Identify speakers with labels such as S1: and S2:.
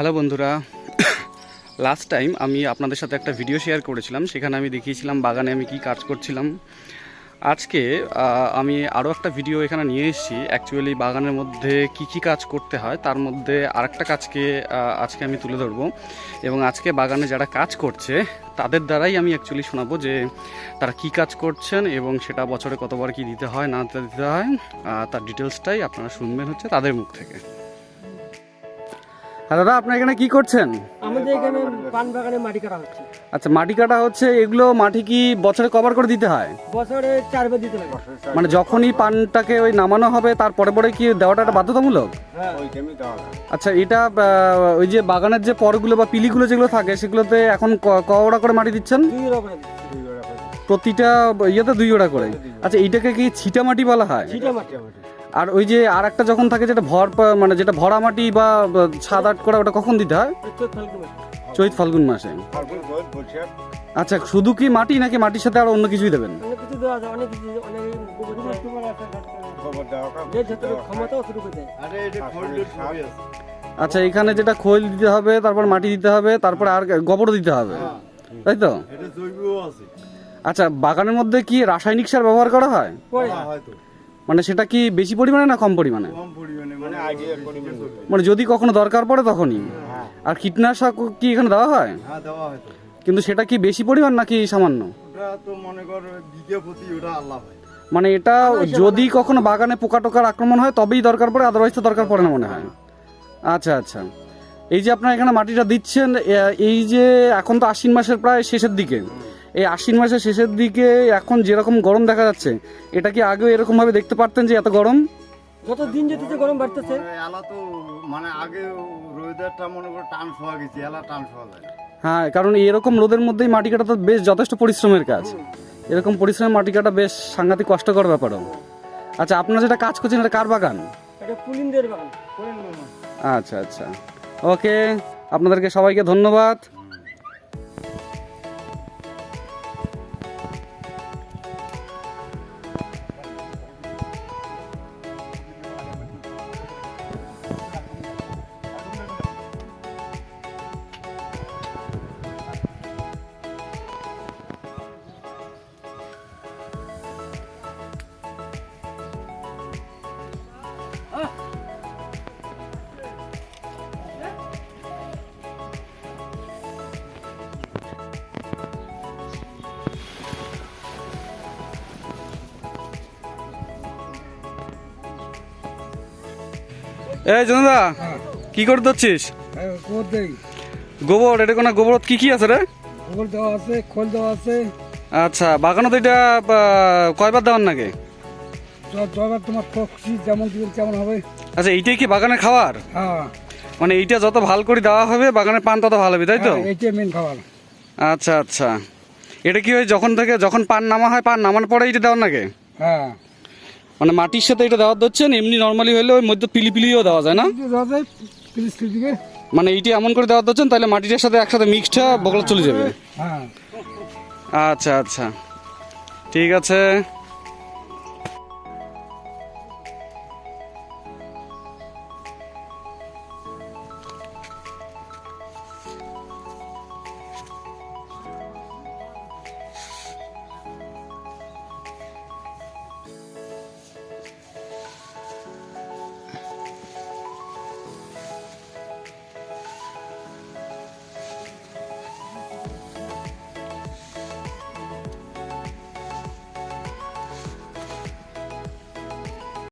S1: Hello বন্ধুরা। Last time আমি আপনাদের সাথে একটা ভিডিও শেয়ার করেছিলাম, সেখানে আমি দেখিয়েছিলাম বাগানে আমি কি কাজ করছিলাম। আজকে আমি আরও একটা ভিডিও এখানে নিয়ে এসেছি। অ্যাকচুয়ালি বাগানের মধ্যে কি কি কাজ করতে হয়, তার মধ্যে আরেকটা কাজকে আজকে আমি তুলে ধরবো। এবং আজকে বাগানে যারা কাজ করছে, তাদের দ্বারাই আমি অ্যাকচুয়ালি শোনাবো যে তারা কি কাজ করছেন এবং সেটা বছরে কতবার কি দিতে হয়, না দিতে হয়। তার ডিটেলসটাই আপনারা শুনবেন হচ্ছে তাদের মুখ থেকে। দাদা আপনার এখানে কি করছেন?
S2: আমাদের এখানে পান বাগানে মাটি কাটা হচ্ছে।
S1: আচ্ছা মাটি কাটা হচ্ছে এগুলো মাটি কি বছরে কভার করে দিতে হয়?
S2: বছরে চারবার দিতে লাগে
S1: মানে যখনই পানটাকে ওই নামানো হবে তারপরে পরে কি দেওয়াটা একটা বাধ্যতামূলক?
S2: হ্যাঁ।
S1: আচ্ছা এটা ওই যে বাগানের যে পরগুলো বা পিলিগুলো যেগুলো থাকে সেগুলোতে এখন কওড়া করে মাটি দিচ্ছেন? প্রতিটা ইয়েতে দুই ওড়া করে। আচ্ছা এইটাকে কি ছিটা মাটি বলা হয়?
S2: ছিটা মাটি।
S1: আর ওই যে আর একটা যখন থাকে যেটা ভর মানে যেটা ভরা মাটি বা ছাদ আট করা ওটা কখন দিতে হয়? চৈত ফাল্গুন মাসে। আচ্ছা শুধু কি মাটি নাকি মাটির সাথে আর অন্য কিছুই দেবেন?
S2: গোবর
S1: আচ্ছা এখানে যেটা খোল দিতে হবে তারপর মাটি দিতে হবে তারপর আর গোবরও দিতে হবে। তাই তো? আচ্ছা বাগানের মধ্যে কি রাসায়নিক সার ব্যবহার করা হয়? মানে সেটা কি বেশি পরিমাণে না কম পরিমাণে? মানে যদি কখনো দরকার পড়ে তখনই? আর কীটনাশক কি এখানে দেওয়া হয়?
S3: হ্যাঁ
S1: কিন্তু সেটা কি বেশি পরিমাণ নাকি সামান্য?
S3: মনে হয়।
S1: মানে এটা যদি কখনো বাগানে পোকা টোকার আক্রমণ হয় তবেই দরকার পড়ে আদারওয়াইজ তো দরকার পড়ে না মনে হয়। আচ্ছা আচ্ছা। এই যে আপনারা এখানে মাটিটা দিচ্ছেন এই যে এখন তো আশ্বিন মাসের প্রায় শেষের দিকে। এই আশ্বিন মাসের শেষের দিকে এখন যেরকম গরম দেখা যাচ্ছে এটা কি আগেও এরকম ভাবে দেখতে পারতেন যে এত গরম?
S2: যত দিন যেতেছে গরম বাড়তেছে।
S3: মানে এলা তো মানে আগে রোদারটা মনে কর টান শোয়া গেছে এলা টান শোয়া যায়।
S1: হ্যাঁ কারণ এরকম রোদের মধ্যেই মাটি কাটা তো বেশ যথেষ্ট পরিশ্রমের কাজ। এরকম পরিশ্রমের মাটি কাটা বেশ সাংঘাতিক কষ্টকর ব্যাপারও। আচ্ছা আপনারা যেটা কাজ করছেন এটা কার বাগান?
S2: এটা পুলিনদের বাগান
S1: আচ্ছা আচ্ছা। ওকে আপনাদেরকে সবাইকে ধন্যবাদ। এই জনদা কি করে ধরছিস?
S2: গোবর
S1: এটা কোনো গোবর কি কি আছে রে?
S2: গোবর দেওয়া আছে খোল দেওয়া আছে।
S1: আচ্ছা বাগানে তো এটা কয়বার দেওয়ার নাকি?
S2: জবার তোমার খুশি যেমন দিবেন কেমন হবে।
S1: আচ্ছা এইটাই কি বাগানে খাওয়ার?
S2: হ্যাঁ।
S1: মানে এইটা যত ভালো করে দেওয়া হবে বাগানের পান তত ভালো হবে তাই তো?
S2: এইটাই মেন খাবার।
S1: আচ্ছা আচ্ছা। এটা কি হয় যখন থেকে যখন পান নামা হয় পান নামানোর পরে এটা দেওয়ার নাকি?
S2: হ্যাঁ।
S1: মানে মাটির সাথে এটা দেওয়া দিচ্ছেন এমনি নর্মালি হলে ওই মধ্যে পিলিপিলিও দেওয়া যায় না? মানে এইটি এমন করে দেওয়া দিচ্ছেন তাহলে মাটিটার সাথে একসাথে মিক্সটা বগলা চলে যাবে।
S2: হ্যাঁ।
S1: আচ্ছা আচ্ছা। ঠিক আছে।